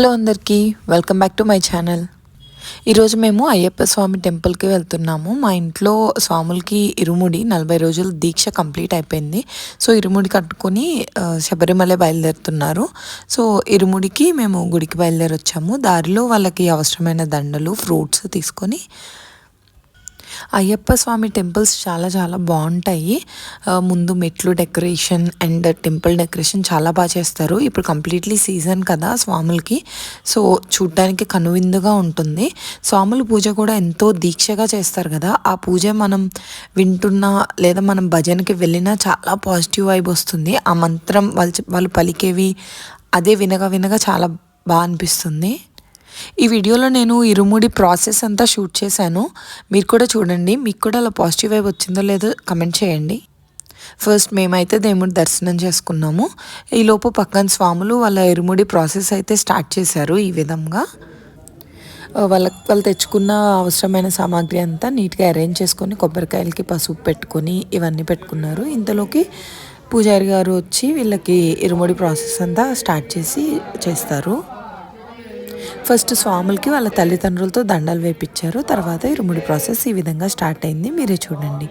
Hello అందరికీ welcome back to my channel. ఈరోజు మేము అయ్యప్ప స్వామి టెంపుల్కి వెళ్తున్నాము. మా ఇంట్లో స్వాములకి ఇరుముడి నలభై రోజుల దీక్ష కంప్లీట్ అయిపోయింది. సో ఇరుముడి కట్టుకొని శబరిమల బయలుదేరుతున్నారు. సో ఇరుముడికి మేము గుడికి బయలుదేరి వచ్చాము దారిలో వాళ్ళకి అవసరమైన దండలు ఫ్రూట్స్ తీసుకొని అయ్యప్ప స్వామి టెంపుల్స్ చాలా చాలా బాగుంటాయి. ముందు మెట్లు డెకరేషన్ అండ్ టెంపుల్ డెకరేషన్ చాలా బాగా చేస్తారు. ఇప్పుడు కంప్లీట్లీ సీజన్ కదా స్వాములకి. సో చూడ్డానికి కనువిందుగా ఉంటుంది. స్వాముల పూజ కూడా ఎంతో దీక్షగా చేస్తారు కదా. ఆ పూజ మనం వింటున్నా లేదా మనం భజనకి వెళ్ళినా చాలా పాజిటివ్ వైబ్ వస్తుంది. ఆ మంత్రం వాళ్ళు వాళ్ళు పలికేవి అదే వినగా వినగా చాలా బాగా అనిపిస్తుంది. ఈ వీడియోలో నేను ఇరుముడి ప్రాసెస్ అంతా షూట్ చేశాను. మీరు కూడా చూడండి. మీకు కూడా అలా పాజిటివ్ వైబ్ వచ్చిందో లేదో కమెంట్ చేయండి. ఫస్ట్ మేమైతే దేవుడి దర్శనం చేసుకున్నాము. ఈలోపు పక్కన స్వాములు వాళ్ళ ఇరుముడి ప్రాసెస్ అయితే స్టార్ట్ చేశారు ఈ విధంగా. వాళ్ళ వాళ్ళు తెచ్చుకున్న అవసరమైన సామాగ్రి అంతా నీట్గా అరేంజ్ చేసుకొని కొబ్బరికాయలకి పసుపు పెట్టుకొని ఇవన్నీ పెట్టుకున్నారు. ఇంతలోకి పూజారి గారు వచ్చి వీళ్ళకి ఇరుముడి ప్రాసెస్ అంతా స్టార్ట్ చేసి చేస్తారు. ఫస్ట్ స్వాములకి వాళ్ళ తల్లిదండ్రులతో దండలు వేపించారు తర్వాత ఇరుముడి ప్రాసెస్ ఈ విధంగా స్టార్ట్ అయింది మీరే చూడండి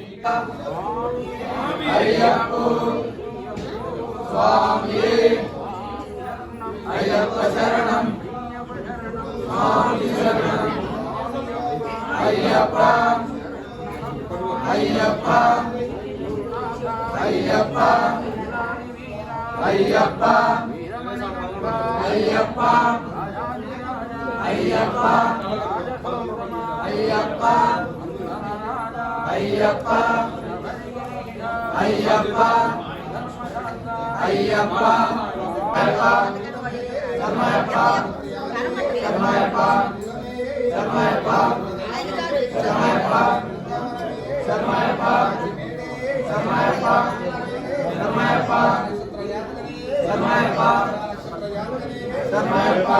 ஐயப்பா ஐயப்பா ஐயப்பா ஐயப்பா ஐயப்பா ஐயப்பா சமயப்பா சமயப்பா சமயப்பா சமயப்பா சமயப்பா சமயப்பா சமயப்பா சமயப்பா சமயப்பா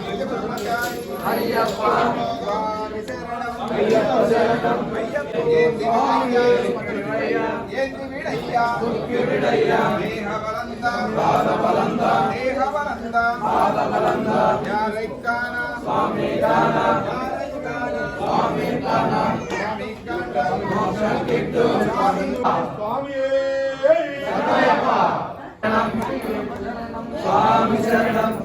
சுவாமி சரணம் சுவாமி சரணம்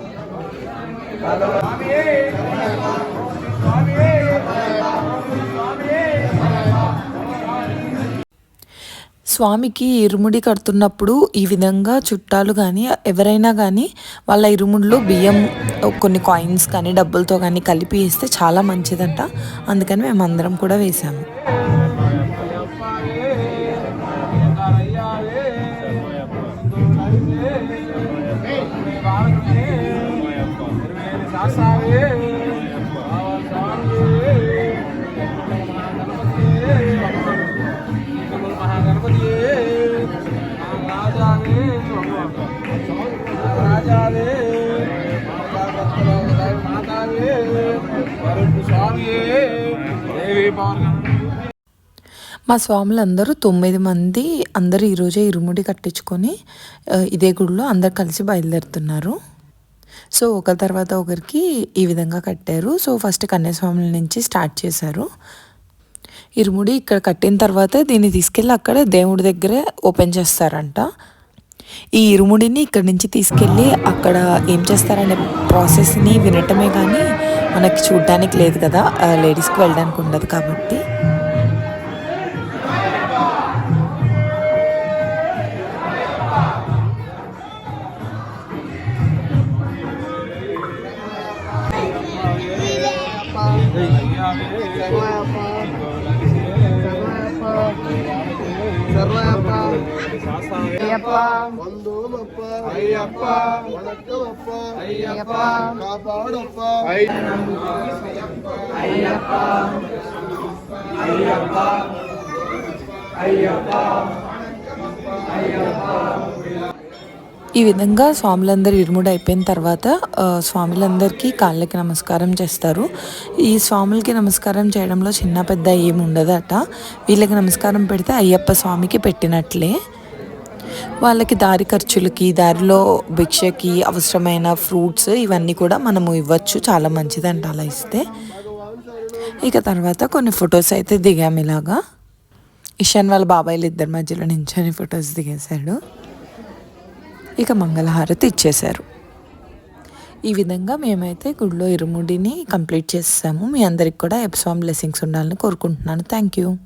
స్వామికి ఇరుముడి కడుతున్నప్పుడు ఈ విధంగా చుట్టాలు కానీ ఎవరైనా కానీ వాళ్ళ ఇరుముడిలో బియ్యం కొన్ని కాయిన్స్ కానీ డబ్బులతో కానీ కలిపి వేస్తే చాలా మంచిదంట. అందుకని మేము అందరం కూడా వేసాము. మా స్వాములందరూ తొమ్మిది మంది అందరూ ఈరోజే ఇరుముడి కట్టించుకొని ఇదే గుడిలో అందరు కలిసి బయలుదేరుతున్నారు. సో ఒకరి తర్వాత ఒకరికి ఈ విధంగా కట్టారు. సో ఫస్ట్ కన్యాస్వాముల నుంచి స్టార్ట్ చేశారు. ఇరుముడి ఇక్కడ కట్టిన తర్వాత దీన్ని తీసుకెళ్ళి అక్కడ దేవుడి దగ్గరే ఓపెన్ చేస్తారంట. ఈ ఇరుముడిని ఇక్కడ నుంచి తీసుకెళ్ళి అక్కడ ఏం చేస్తారనే ప్రాసెస్ని వినటమే కానీ మనకి చూడడానికి లేదు కదా లేడీస్కి వెళ్ళడానికి ఉండదు కాబట్టి Ayyappa. అయ్యప్ప. వందోమప్ప అయ్యప్ప. వణక్కమప్ప అయ్యప్ప. కాపాడప్ప. అయ్యప్ప. అయ్యప్ప. అయ్యప్ప. ఈ విధంగా స్వాములందరూ ఇరుముడు అయిపోయిన తర్వాత స్వాములందరికీ కాళ్ళకి నమస్కారం చేస్తారు. ఈ స్వాములకి నమస్కారం చేయడంలో చిన్న పెద్ద ఏమి ఉండదట వీళ్ళకి నమస్కారం పెడితే అయ్యప్ప స్వామికి పెట్టినట్లే. వాళ్ళకి దారి ఖర్చులకి దారిలో భిక్షకి అవసరమైన ఫ్రూట్స్ ఇవన్నీ కూడా మనము ఇవ్వచ్చు. చాలా మంచిదంట అలా ఇస్తే. ఇక తర్వాత కొన్ని ఫొటోస్ అయితే దిగాము ఇలాగా. ఇషాన్ వాళ్ళ బాబాయిలు ఇద్దరి మధ్యలో నించొని ఫొటోస్ దిగేశాడు. ఇక మంగళహారతి ఇచ్చేశారు. ఈ విధంగా మేమైతే గుడిలో ఇరుముడిని కంప్లీట్ చేసాము మీ అందరికి కూడా ఎప్స్వామ్ బ్లెస్సింగ్స్ ఉండాలని కోరుకుంటున్నాను. Thank you